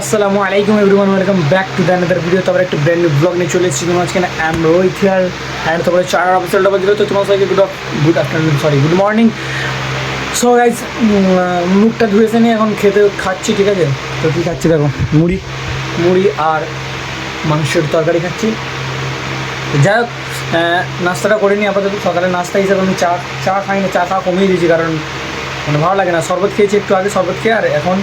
আসসালামু আলাইকুম everyone welcome back to the another video তারপর একটা ব্র্যান্ড নিউ ব্লগ নিয়ে চলে এসেছি। তোমার আজকে আম রোহিত হিয়ার অ্যান্ড তারপরে চার অফিসিয়ালটা বাজলো তো তোমার সবাইকে good good afternoon sorry good morning so guys মুখটা ধুয়েছে নিয়ে এখন খেতে খাচ্ছি, ঠিক আছে? তো কী খাচ্ছি দেখো, মুড়ি মুড়ি আর মাংসের তরকারি খাচ্ছি। যাই হোক নাস্তাটা করে নিই। আপাতত সকালে নাস্তা হিসেবে আমি চা চা খাই না চা খাওয়া কমিয়ে দিয়েছি কারণ মানে ভালো লাগে না। শরবত খেয়েছি একটু আগে, শরবত খেয়ে আর এখন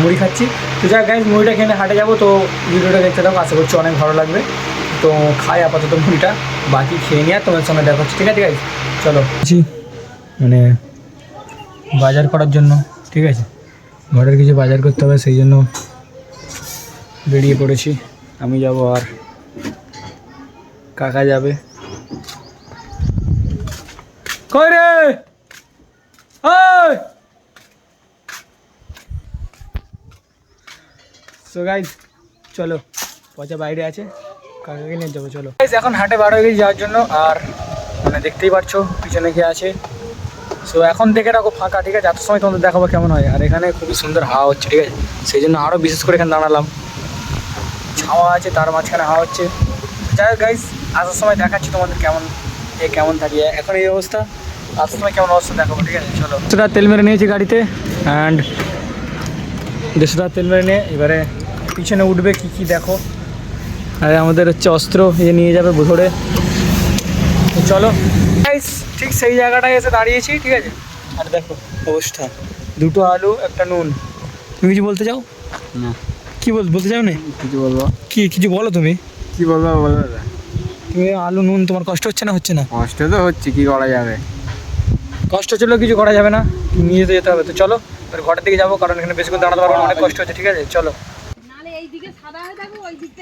মুড়ি খাচ্ছি। তো যাই গাইজ মুড়িটা খেয়ে হাটে যাব, তো ভিডিওটা দেখতে থাকো, আশা করছি অনেক ভালো লাগবে। তো খাই আপাতত মুড়িটা, বাকি খেয়ে নিয়ে তোমার সঙ্গে দেখা হচ্ছে, ঠিক আছে গাইজ চলো। জি মানে বাজার করার জন্য, ঠিক আছে? ঘরের কিছু বাজার করতে হবে, সেই জন্য বেরিয়ে পড়েছি। আমি যাব আর কাকা যাবে। কই রে? সো গাইজ চলো, পচা বাইরে আছে, কাকাকে নিয়ে যাব, চলো। এখন হাটে বার হয়ে গেছি যাওয়ার জন্য, আর মানে দেখতেই পাচ্ছো পিছনে কে আছে। সো এখন দেখে রাখো ফাঁকা, ঠিক আছে? এত সময় তোমাদের দেখাবো কেমন হয়। আর এখানে খুবই সুন্দর হাওয়া হচ্ছে, ঠিক আছে? সেই জন্য আরও বিশেষ করে এখানে দাঁড়ালাম। ছাওয়া আছে, তার মাঝখানে হাওয়া হচ্ছে। যাই হোক গাইজ আসার সময় দেখাচ্ছি তোমাদের কেমন এ কেমন থাকে এখন এই অবস্থা। আসার সময় কেমন অবস্থা দেখাবো, ঠিক আছে? চলো। সেটা তেল মেরে নিয়েছি গাড়িতে অ্যান্ড দেড়শো টাকা তেল মেরে নিয়ে এবারে পিছনে উঠবে কি কি দেখো। আর আমাদের হচ্ছে অস্ত্র ইয়ে নিয়ে যাবে ধরে চলো। ঠিক সেই জায়গাটায় এসে দাঁড়িয়েছি ঠিক আছে? আর দেখো অবস্থা দুটো আলু একটা নুন। তুমি কিছু বলতে চাও? না। কি বল বলতে চাও না? কিছু বলব? কি কিছু বলো তুমি। কি বলব বলো দাদা। তুমি আলু নুন তোমার কষ্ট হচ্ছে না হচ্ছে না? কষ্ট তো হচ্ছে কি করা যাবে? কষ্ট ছিল কিছু করা যাবে না। নিয়ে যেতে যেতে হবে তো চলো। এবার ঘরের দিকে যাব কারণ এখানে বেশিক্ষণ দাঁড়াতে পারব অনেক কষ্ট হচ্ছে ঠিক আছে? চলো নালে এইদিকে সাদা হয়ে থাকবে ওই দিকটাই লাল হয়ে থাকবে এবার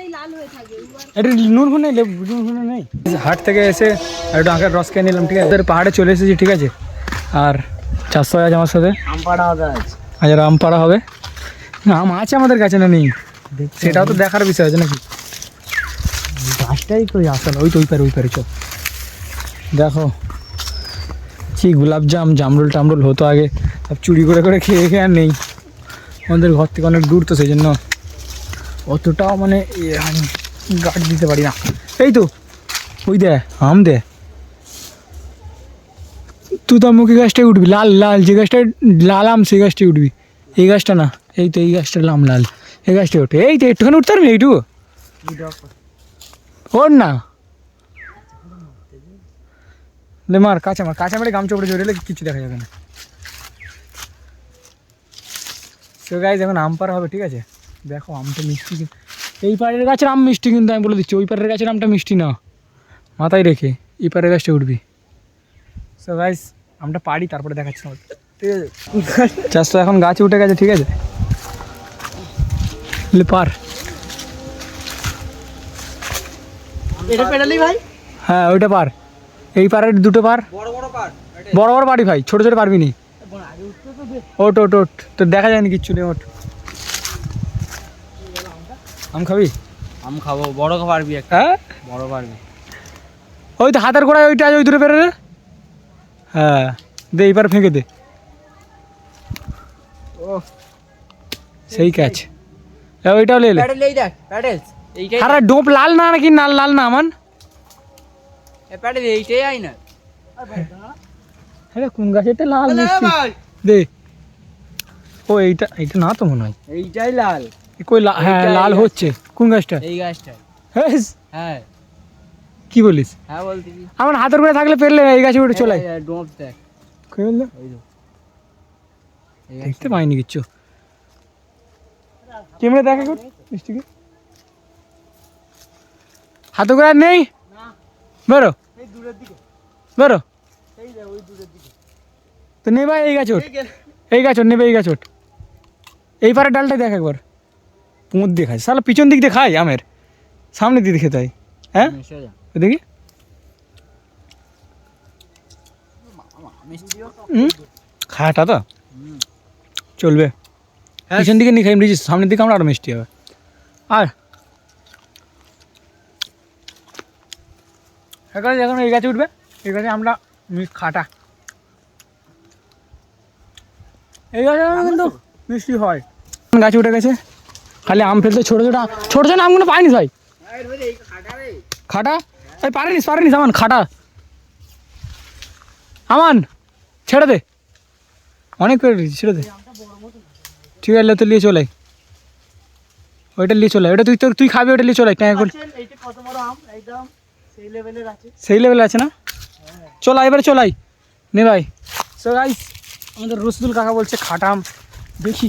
এটা নুন ফুন নেই? নুন ফুন নেই? হাট থেকে এসে একটু আঁকের রস খেয়ে নিলাম ঠিক আছে? ওদের পাহাড়ে চলে এসেছি ঠিক আছে? আর চারশো আছে আমার সাথে। আজ আজ আর আম পাড়া হবে। না আম আছে আমাদের কাছে না নেই? সেটাও তো দেখার বিষয় আছে নাকি? গাছটাই কই আসলে ওই তো ওই পারে ওই পারে চল। দেখো কি গোলাপজাম জামরুল টামরুল হতো আগে। সব চুরি করে করে খেয়ে খেয়ে আর নেই। আমাদের ঘর থেকে অনেক দূর তো সেই জন্য অতটাও মানে ইয়ে গার্ড দিতে পারি না। এই তো, ওই দে, আম দে। তুই তো মুখে গাছটাই উঠবি, লাল লাল, যে গাছটা লাল আম, সেই গাছটাই উঠবি। এই গাছটা না, এই তো এই গাছটা লাম লাল। এই গাছটাই ওঠে। এই তো একটুখানি উঠতে পারবি এইটুকু? ওর না। লে মার, কাঁচা মার, কাঁচা মারে গামছা উপরে জড়িয়ে কিছু দেখা যাবে না। সো গাইজ এখন আম পাড়া হবে, ঠিক আছে? দেখো আমটা মিষ্টি এই পাড়ের গাছের আম মিষ্টি কিন্তু আমি বলে দিচ্ছি ওই পাড়ের গাছের আমটা মিষ্টি না। মাথায় রেখে এই পাড়ের গাছটা উঠবি। সো গাইজ আমটা পারি তারপরে দেখাচ্ছি তোমাকে। ঠিক আছে? চাষটা এখন গাছে উঠে গেছে ঠিক আছে? পার। এটা পেডালি ভাই? হ্যাঁ ওইটা পার। এই পারের দুটো পার। বড় বড় পাট বড় বড় পারি ভাই ছোট ছোট পারবি নি। ওট ওট ওট। তোর দেখা যায়নি কিচ্ছু নেই ওট। আম খাবি? আম খাব। বড় পারবি একটা। হ্যাঁ? বড় পারবি। ওই তো হাতের গোড়ায় ওইটা ওই দূরে পেরে রে হ্যাঁ দে এইবার ফেঁকে দে। ও সেই ক্যাচ। ওইটাও লে আরে ডোপ লাল না নাকি? লাল লাল না আমান? প্যাডেল এইটাই আই না। আরে কোন গাছেতে লাল দে। ও এইটা এইটা না তো মনে হয়। এইটাই লাল। কই হ্যাঁ লাল হচ্ছে। কোন গাছটা? এই গাছটা। হ্যাঁ হ্যাঁ। কি বলিস? হ্যাঁ বলতে আমার হাতের করে থাকলে পেরলে এই গাছে উঠে চলে। ডোপ দেখ। কই বলল? দেখতে পাইনি কিচ্ছু। ক্যামেরা দেখা কর মিষ্টিকে। হাতে করে আর নেই? বেরো। বেরো। তো নেবা এই গাছ ওঠ। এই গাছ ওঠ নেবে এই গাছ ওঠ। এই পারে ডালটা দেখ একবার। পুঁত দিয়ে সালা পিছন দিক দিয়ে খাই আমের। সামনে দিকে খেতে হয়? হ্যাঁ দেখি হুম? খাটা তো? চলবে। হ্যাঁ। পিছন দিকে নিয়ে খাই বুঝিস? সামনের দিকে আমরা আরও মিষ্টি হবে। আর এখন যখন এই গাছে উঠবে। এই গাছে আমরা খাটা। এই গাছে কিন্তু মিষ্টি হয়। গাছে উঠে গেছে। খালি আম ফেলতে ছোটো ছোটো আম- ছোটো ছোটো আমগুলো পাইনি ভাই খাটা এই পারেনিস পারেনিস আমান খাটা আমান ছেড়ে দে অনেক করে দিয়েছি ছেড়ে দে ঠিক আছে লে তো নিয়ে চলে আয়। ওইটা নিয়ে চলে আয়। ওটা তুই তোর তুই খাবি ওটা নিয়ে চলে আয়, ট্যাঙ্ক করে এইটা কত বড় আম একদম সেই লেভেলের আছে সেই লেভেল আছে না চল আয়, এবারে চলাই নে ভাই সো গাইস আমাদের রসদুল কাকা বলছে খাটাম দেখি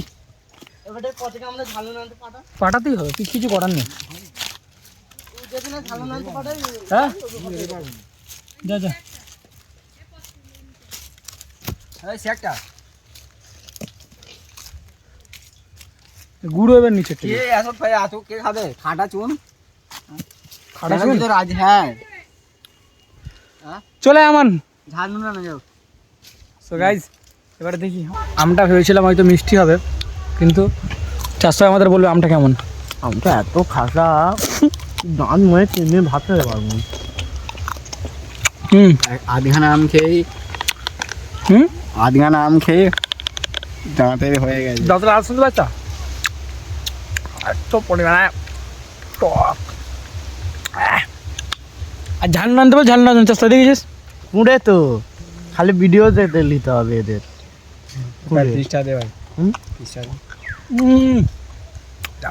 পাঠাতেই হবে কি কিছু করার নেই। যদি না ঝালু আনতে পাঠাই হ্যাঁ? যা যা। এই সেকটা গুঁড়ো এবার নিচে কে এত ভাই এত কে খাবে? খাটা চুন। খাটা খাটা তো রাজ হ্যাঁ। চলে আয় আমান। ঝালু না না যাও সো গাইজ এবারে দেখি। আমটা ভেবেছিলাম হয়তো মিষ্টি হবে। কিন্তু চারশো আমাদের বলবে আমটা কেমন? আমটা এত খাসা দাঁত মনে চিনে ভাত খেতে পারব। হুম। আধখানা আম খেয়ে হুম? আধখানা আম খেয়ে দাঁতের হয়ে গেছে। দাদা আর শুনতে পাচ্ছ? এত পরিমাণে টক। আর ঝাল না আনতে পারো ঝাল না আনতে চেষ্টা দেখেছিস কুঁড়ে তো। খালি ভিডিও দেখতে নিতে হবে এদের। কুঁড়ে। দে ভাই। হুম? হুম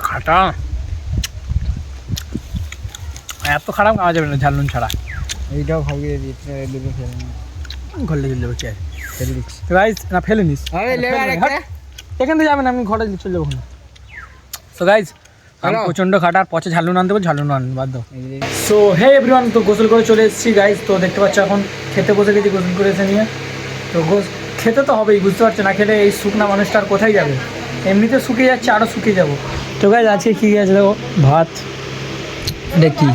খাটা। এত খারাপ খাওয়া যাবে না ঝাল নুন ছাড়া। এইটাও খাইয়ে দিচ্ছে দুটো ফেলে ঘরে চলে যাব কে ফেলে দিচ্ছি। গাইজ না ফেলে নিস। লেবে। এখান থেকে যাবেন আমি ঘরে চলে যাব সো গাইজ আমি প্রচণ্ড খাটার পচে ঝালুন আনতে বল ঝালুন আন বাদ দাও। এই যে- সো হে এভরিওয়ান তো গোসল করে চলে এসেছি গাইজ তো দেখতে পাচ্ছ এখন খেতে বসে গেছি গোসল করে এসে নিয়ে। তো গোস খেতে তো হবেই বুঝতে পারছ না খেলে এই শুকনা মানুষটা আর কোথায় যাবে? এমনিতে শুকিয়ে যাচ্ছে আরও শুকিয়ে যাব। তো গাছ আজকে কী আছে দেখো? ভাত। এটা কি?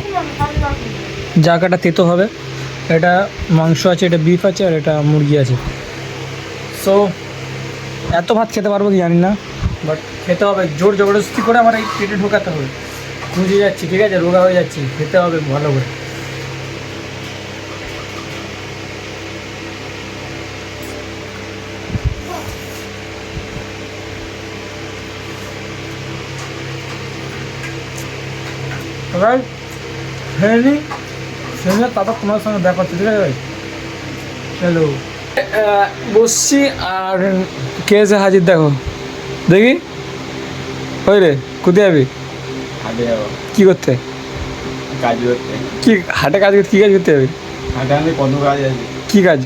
জায়গাটা তেতো হবে। এটা মাংস আছে, এটা বিফ আছে, আর এটা মুরগি আছে। সো এত ভাত খেতে পারব কি জানি না বাট খেতে হবে। জোর জবরদস্তি করে আমার এই পেটে ঢোকাতে হবে। বুঝে যাচ্ছি, ঠিক আছে? রোগা হয়ে যাচ্ছি। খেতে হবে ভালো করে। এবার খেয়ে নিই খেয়ে নিয়ে তারপর তোমার সঙ্গে দেখা হচ্ছে ঠিক আছে ভাই? হ্যালো বসছি আর কে এসে হাজির দেখো। দেখি? ওই রে কোথায় যাবি? কি করতে? কাজ করতে। কি হাটে কাজ করতে কি কাজ করতে যাবি? হাটে আমি কত কাজ আছে। কি কাজ?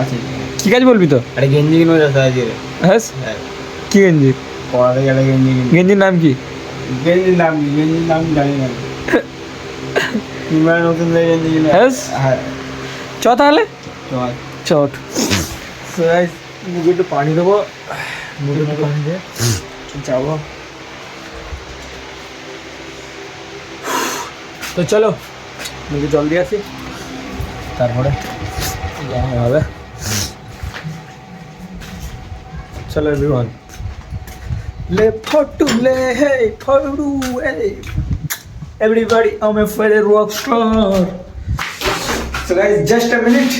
আছে। কি কাজ বলবি তো? আরে গেঞ্জি কিনে আজকে। হ্যাঁ হ্যাঁ। কি গেঞ্জি? পড়াতে গেলে গেঞ্জি গেঞ্জির নাম কি? গেঞ্জির নাম গেঞ্জির নাম জানি না। কিংবা নতুন করে গেঞ্জি কিনে হ্যাঁ হ্যাঁ চ তাহলে তোমার চট মুখে একটু পানি দেবো মুখে একটু পানি দিয়ে যাব তো চলো মুখে জল দিয়ে আসি তারপরে যাওয়া হবে চলো এভরিওয়ান লে ফটু লে হে ফটু হে everybody I am for a rock star so guys just a minute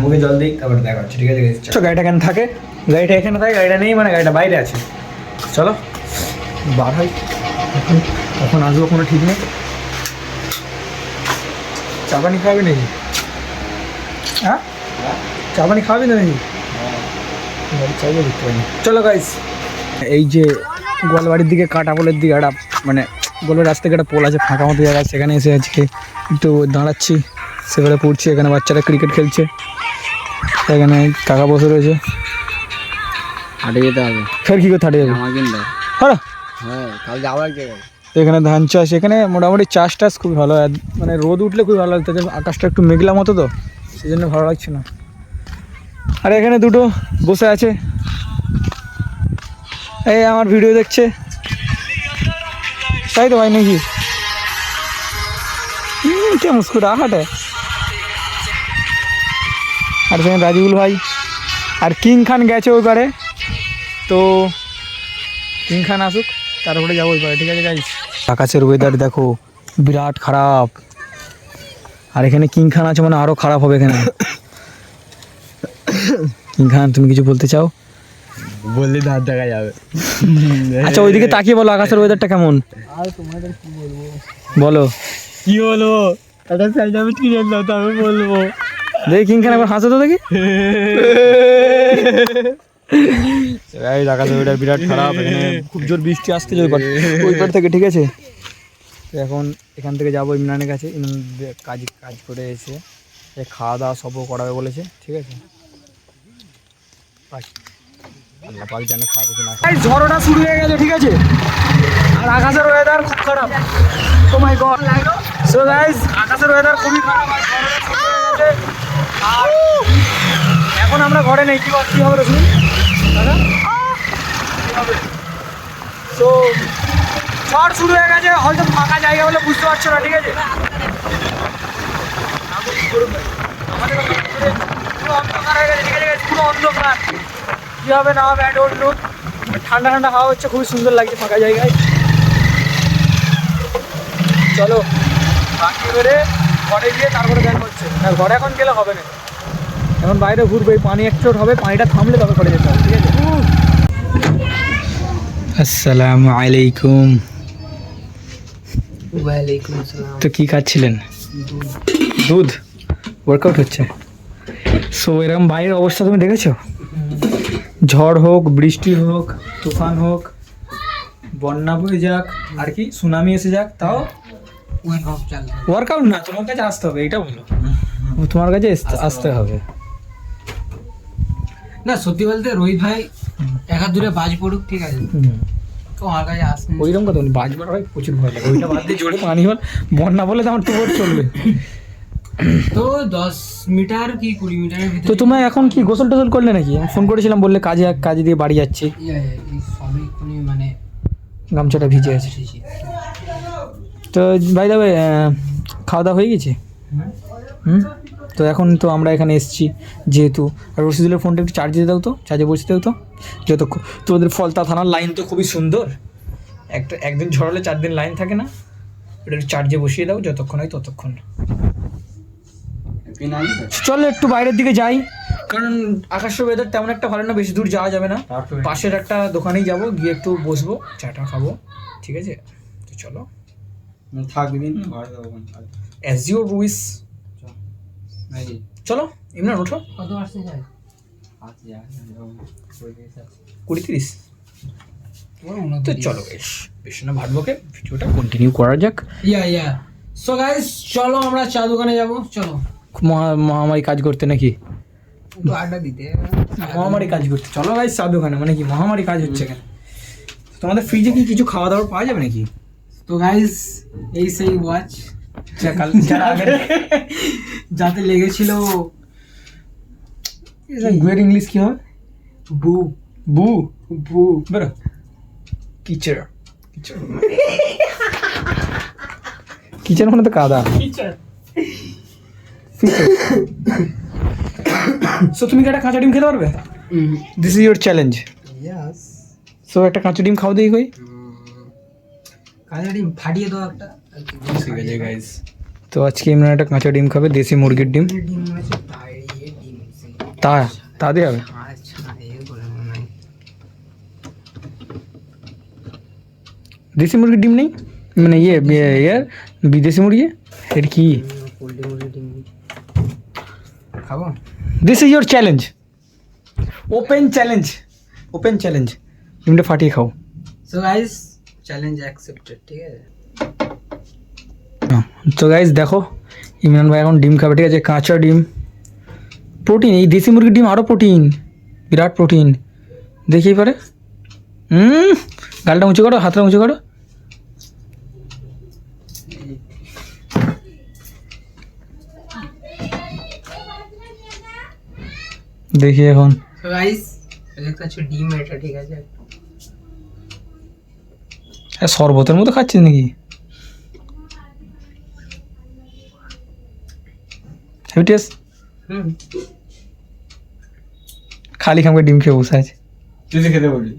মুখে জল দিই তারপরে দেখা হচ্ছে, ঠিক আছে তো গাড়িটা এখানে থাকে? গাড়িটা এখানে থাকে, গাড়িটা নেই মানে গাড়িটা বাইরে আছে। চলো। বার হয়। এখন কখন আসব কোনো ঠিক নেই। চা পানি খাওয়াবি নাকি? হ্যাঁ চা পানি খাওয়াবি না নাকি চাইলে দেখতে পাইনি চলো গাইস এই যে গোয়ালবাড়ির দিকে, কাটাপোলের দিকে, একটা মানে গোয়ালবাড়ির রাস্তা একটা পোল আছে ফাঁকা মতো জায়গা সেখানে এসে আজকে একটু দাঁড়াচ্ছি। সেখানে পড়ছি এখানে বাচ্চারা ক্রিকেট খেলছে। এখানে কাকা বসে রয়েছে। হাটে যেতে হবে। ফের কী করতে হাঁটে যাবে? হ্যাঁ হ্যাঁ কাল জায়গায় এখানে ধান চাষ এখানে মোটামুটি চাষ টাস খুব ভালো। হয় মানে রোদ উঠলে খুবই ভালো লাগতো আকাশটা একটু মেঘলা মতো তো সেই জন্য ভালো লাগছে না। আর এখানে দুটো বসে আছে। এই আমার ভিডিও দেখছে। তাই তো ভাই নাকি? কে মুস্কুরাহাট আর সেখানে রাজিবুল ভাই, আর কিং খান গেছে ওই পারে। তো কিং খান আসুক, তারপরে যাব ওই পারে, ঠিক আছে গাইস আকাশের ওয়েদার দেখো, বিরাট খারাপ। আর এখানে কিং খান আছে মানে আরও খারাপ হবে এখানে। কিং খান তুমি কিছু বলতে চাও? বললে দাঁত দেখা যাবে। আচ্ছা ওইদিকে তাকিয়ে বলো আকাশের ওয়েদারটা কেমন? আর তোমাদের কি বলব? বলো। কি হলো? একটা স্যান্ডউইচ কিনে দাও তবে বলব। দেখি কিংখান একবার হাসো তো দেখি। এই আকাশ ওটা বিরাট খারাপ এখানে খুব জোর বৃষ্টি আসতে ওই পার ওই পার থেকে ঠিক আছে? তো এখন এখান থেকে যাব ইমরানের কাছে ইমরান কাজ কাজ করে এসে খাওয়া দাওয়া সবও করাবে বলেছে ঠিক আছে? পাক। আল্লাহ ঝড়টা শুরু হয়ে গেছে, ঠিক আছে? আর আকাশের ওয়েদার খুব খারাপ। Oh my god so guys আকাশের ওয়েদার খুবই খারাপ। আর এখন আমরা ঘরে নেই। কি কি হবে রসুন তো ঝড় শুরু হয়ে গেছে। হয়তো ফাঁকা জায়গা বলে বুঝতে পারছ না, ঠিক আছে? আমাদের অন্ধকার হয়ে গেছে, ঠিক আছে? পুরো কী হবে না হবে অ্যাড অন্য ঠান্ডা ঠান্ডা হাওয়া হচ্ছে খুবই সুন্দর লাগছে ফাঁকা জায়গায়। চলো বাকি করে ঘরে গিয়ে তারপরে দেখা হচ্ছে। না ঘরে এখন গেলে হবে না। এখন বাইরে ঘুরবে পানি এক চোট হবে পানিটা থামলে তবে ঘরে যেতে হবে ঠিক আছে? আসসালামু আলাইকুম। তো কি খাচ্ছিলেন? দুধ। ওয়ার্কআউট হচ্ছে। সো এরকম বাইরের অবস্থা তুমি দেখেছ? ঝড় হোক বৃষ্টি হোক তুফান হোক বন্যা বয়ে যাক আর কি সুনামি এসে যাক তাও ওয়ার্কআউট না তোমার কাছে আসতে হবে এটা বলো। তোমার কাছে আসতে- হবে। না সত্যি বলতে রোহিত ভাই এক দূরে বাজ পড়ুক ঠিক আছে। তো আমার কাছে আসবে ওইরকম কথা বলি বাজবার হয় প্রচুর ভয় লাগে। ওইটা বাদ দিয়ে জোরে পানি হল বন্যা বলে তো আমার তো চলবে। তো দশ মিটার কি কুড়ি মিটারের তো তোমার এখন কি গোসল টোসল করলে নাকি? আমি ফোন করেছিলাম বললে কাজে কাজে দিয়ে বাড়ি যাচ্ছি। সবই মানে গামছাটা ভিজে আছে। তো ভাই দাবে খাওয়া দাওয়া হয়ে গেছে? হুম। তো এখন তো আমরা এখানে এসেছি যেহেতু। আর রশিদুলের ফোনটা একটু চার্জ দিয়ে দাও তো চার্জে বসে দাও তো। যতক্ষণ তোমাদের ফলতা থানার লাইন তো খুবই সুন্দর। একটা একদিন ঝড়ালে চার দিন লাইন থাকে না। ওটা একটু চার্জে বসিয়ে দাও যতক্ষণ হয় ততক্ষণ। চলো একটু বাইরের দিকে যাই। কারণ আকাশের ওয়েদার তেমন একটা ভালো না বেশি দূর যাওয়া যাবে না। পাশের একটা দোকানেই যাব গিয়ে একটু বসবো চাটা খাব ঠিক আছে? তো চলো। যাব অ্যাজ ইউর উইস চলো। ইমরান ওঠো। কত আসতে কুড়ি তিরিশ তো চলো বেশ বেশ না ভাটবকে ভিডিওটা কন্টিনিউ করা যাক। ইয়া ইয়া সো গাইস চলো আমরা চা দোকানে যাব চলো। মহা- মহামারী কাজ করতে নাকি? মহামারী কাজ করতে। চলো ভাই চা দোকানে মানে কি মহামারী কাজ হচ্ছে কেন তোমাদের ফ্রিজে কি কিছু খাওয়া দাওয়া পাওয়া যাবে নাকি? তো গাইস এই সেই ওয়াচ যা কাল যারা আগে যাতে লেগেছিল গুয়ের ইংলিশ কি হবে? বু। বু। বু। বেরো। কিচার কিচার কিচার মানে তো কাদা। সো তুমি কি একটা কাঁচা ডিম খেতে পারবে this is your challenge yes so একটা কাঁচা ডিম খাও দিই কই। কাজা ডিম ফাটিয়ে দাও একটা। ঠিক আছে গাইস তো আজকে ইমরান একটা কাঁচা ডিম খাবে দেশি মুরগির ডিম। ডিম মনে হচ্ছে বাইরে ডিম সে তা তা দিয়ে হবে। আচ্ছা এই বলে মনে হয় দেশি মুরগির ডিম নেই? মানে ইয়ে ইয়ে- ইয়ার বিদেশি মুরগি? এটা কি? পোল্ট্রি মুরগি ডিম খাব this is your challenge open challenge open challenge ডিমটা ফাটিয়ে খাও। সো গাইস চ্যালেঞ্জ অ্যাকসেপ্টেড ঠিক আছে? তো গাইজ দেখো ইমরান ভাই এখন ডিম খাবে ঠিক আছে? কাঁচা ডিম। প্রোটিন এই দেশি মুরগির ডিম আরও প্রোটিন বিরাট প্রোটিন দেখি পারে হুম গালটা উঁচু করো হাতটা উঁচু করো। দেখি এখন সো গাইস দেখতে পাচ্ছ ডিম এটা ঠিক আছে হ্যাঁ শরবতের মতো খাচ্ছিস নাকি হেভিটিয়াস হুম খালি খামকে ডিম খেয়ে বসে আছে তুই তো খেতে বলবি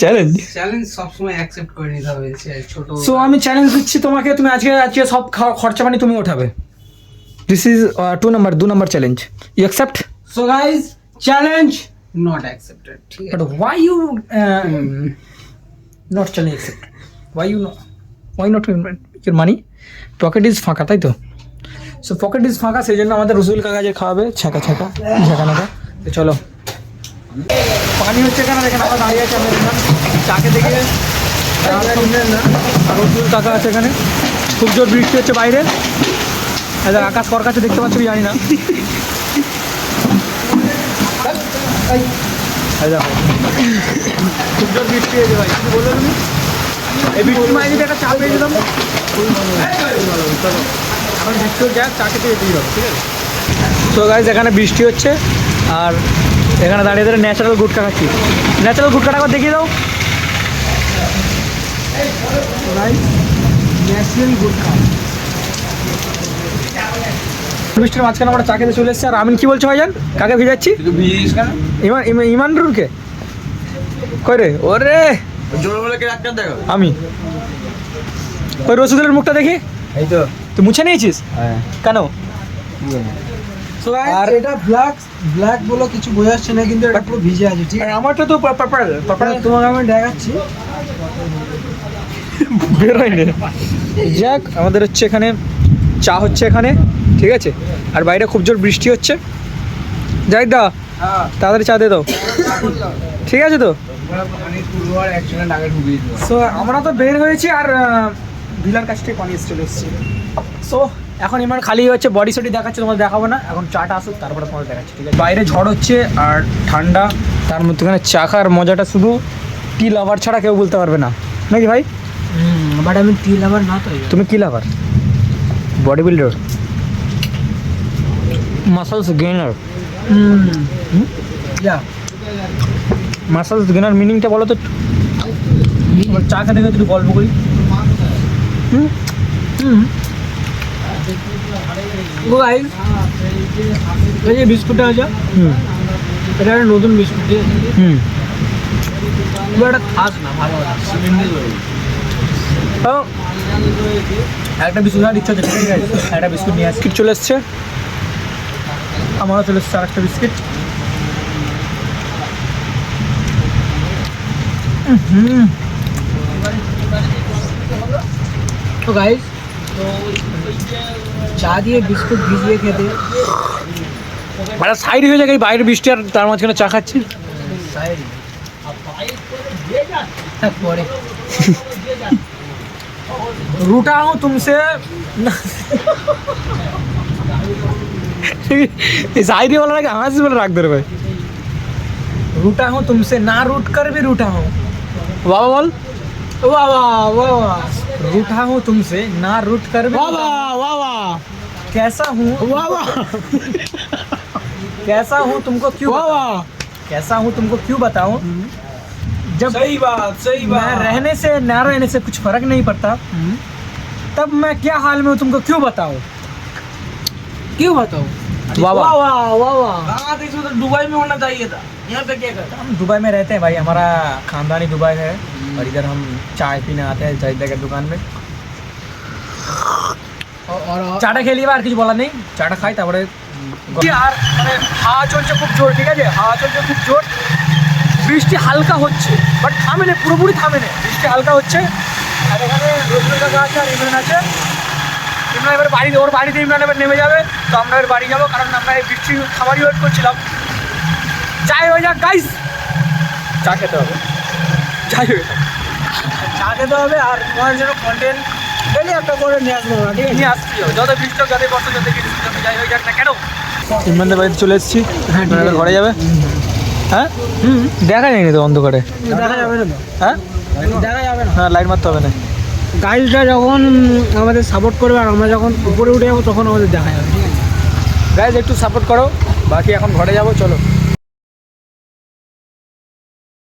চ্যালেঞ্জ চ্যালেঞ্জ সবসময় অ্যাকসেপ্ট করে নিতে হবে সে ছোট সো আমি চ্যালেঞ্জ দিচ্ছি তোমাকে তুমি আজকে আজকে সব খাওয়া- খরচা পানি তুমি ওঠাবে দিস ইজ টু নাম্বার দু number challenge you accept so guys challenge not accepted ঠিক you um, not channel accept? Why you not? Why not your money? Pocket is ফাঁকা তাই তো সো পকেট ইজ ফাঁকা সেই জন্য আমাদের রসুল কাকা যে খাওয়াবে ছাঁকা ছাঁকা ঝাঁকা নাকা তো চলো। পানি হচ্ছে কেন? দেখেন আমরা দাঁড়িয়ে আছে আমরা চাকে দেখে রসুল কাকা আছে এখানে। খুব জোর বৃষ্টি হচ্ছে বাইরে। আকাশ কর কাছে দেখতে পাচ্ছ জানি না। এই দেখো। খুব বৃষ্টি হয়েছে ভাই কি বলল তুমি এই বৃষ্টি যদি একটা চা পেয়ে যেতাম এখন বৃষ্টি আর চা খেতে যেতেই ঠিক আছে? তো গাইজ এখানে বৃষ্টি হচ্ছে, আর এখানে দাঁড়িয়ে দাঁড়িয়ে ন্যাচারাল গুটকা খাচ্ছি। ন্যাচারাল গুটকাটা একবার দেখিয়ে দাও। ন্যাচারাল গুড কাপ বৃষ্টির মাঝখানে আমরা চা খেতে চলে এসেছি। আর আমিন কি বলছো ভাইজান? কাকে ভিজাচ্ছি? ইমান ইমান- রুরকে কই রে? ওরে! আমি। ওই রসুদের মুখটা দেখি? এই তো। তুই মুছে নিয়েছিস? হ্যাঁ। কেন? আর এটা ব্ল্যাক ব্ল্যাক বলে কিছু বোঝা যাচ্ছে না কিন্তু এটা পুরো ভিজে আছে ঠিক আছে? আমারটা তো পার্পল পার্পল তোমাকে আমি দেখাচ্ছি। যাক আমাদের হচ্ছে এখানে চা হচ্ছে এখানে। ঠিক আছে? আর বাইরে খুব জোর বৃষ্টি হচ্ছে। যাই দা হ্যাঁ। তাড়াতাড়ি চা দিয়ে দাও। ঠিক আছে তো? সো আমরা তো বের হয়েছি আর ভিলার কাছ থেকে পানি চলে এসেছি। সো এখন ইমান খালি হচ্ছে বডি সডি দেখাচ্ছে তোমাদের দেখাবো না। এখন চাটা আসুক তারপরে তোমাদের দেখাচ্ছি ঠিক আছে? বাইরে ঝড় হচ্ছে আর ঠান্ডা তার মধ্যখানে চা খাওয়ার মজাটা শুধু টি লাভার ছাড়া কেউ বলতে পারবে না। নাকি ভাই? বাট আমি টি লাভার না তো তুমি কি lover body builder muscles gainer hmm yeah muscles gainer মিনিংটা বলো তো চা খেতে খেতে একটু গল্প করি। হুম? হুম। ও এই যে বিস্কুটটা আছে। হুম। এটা একটা নতুন বিস্কুট হুম। একটা খাস না ভালো না। একটা বিস্কুট আর ইচ্ছা হচ্ছে আছে। একটা বিস্কুট নিয়ে আসছি চলে এসছে? আমারও চলে এসছে আর একটা বিস্কিট হুম তো গাইস চা দিয়ে বিস্কুট ভিজিয়ে খেতে মানে সাইড হয়ে যায় এই বাইরে বৃষ্টি আর তার মাঝখানে চা খাচ্ছি তারপরে रूठा हूँ तुमसे शायरी वाला लगा हाँ से बोला रख दे रहे भाई। रूठा हूँ तुमसे ना रूट कर भी रूठा हूँ। वाह बोल। वाह वाह वाह वाह। रूठा हूँ तुमसे ना रूट कर भी वाह वाह वाह वाह। कैसा हूँ? वाह वाह। कैसा हूँ तुमको क्यों वाह वाह। कैसा हूँ तुमको क्यों बताऊँ? जब सही बात सही बात। मैं रहने से ना रहने से कुछ फ़र्क नहीं पड़ता तब मैं क्या हाल में हूँ तुमको क्यों बताऊँ? क्यों बताओ वाह वाह वाह वाह वाह हाँ तो इसमें तो दुबई में होना चाहिए था यहाँ पे क्या कर हम दुबई में रहते हैं भाई हमारा खानदानी दुबई है और इधर हम चाय पीने आते हैं जाहिदा की दुकान में और और- চাটা খেয়ে নিবা আর কিছু বলার নেই চাটা খাই তারপরে আর মানে হাওয়া চলছে খুব জোর ঠিক আছে হাওয়া চলছে খুব জোর বৃষ্টি হালকা হচ্ছে বাট থামে না পুরোপুরি থামে না বৃষ্টি হালকা হচ্ছে আর এখানে রসুন কাকা আছে আর ইমরান আছে ইমরান এবার বাড়ি ওর বাড়িতে ইমরান এবার নেমে যাবে। তো আমরা এবার বাড়ি যাব কারণ আমরা এই বৃষ্টি খাবারই ওয়েট করছিলাম। যাই হয়ে যাক গাইস চা খেতে হবে। যাই হয়ে যাক। চা খেতে হবে আর তোমার জন্য কন্টেন্ট ডেলি একটা করে নিয়ে আসব আমরা, ঠিক আছে? নিয়ে আসছি যত বৃষ্টি হোক যত বর্ষা যত কিছু যত যাই হয়ে যাক না কেন? ইমরানদের বাড়িতে চলে এসেছি। হ্যাঁ, ঘরে যাবে? হ্যাঁ? হুম। দেখা যায়নি তো অন্ধকারে? দেখা যাবে না হ্যাঁ? দেখা যাবে না। হ্যাঁ লাইট মারতে হবে না। গাইডটা যখন আমাদের সাপোর্ট করবে আর আমরা যখন উপরে উঠে যাব, তখন আমাদের দেখা যাবে, ঠিক আছে? গাইজ একটু সাপোর্ট করো। বাকি এখন ঘরে যাব, চলো।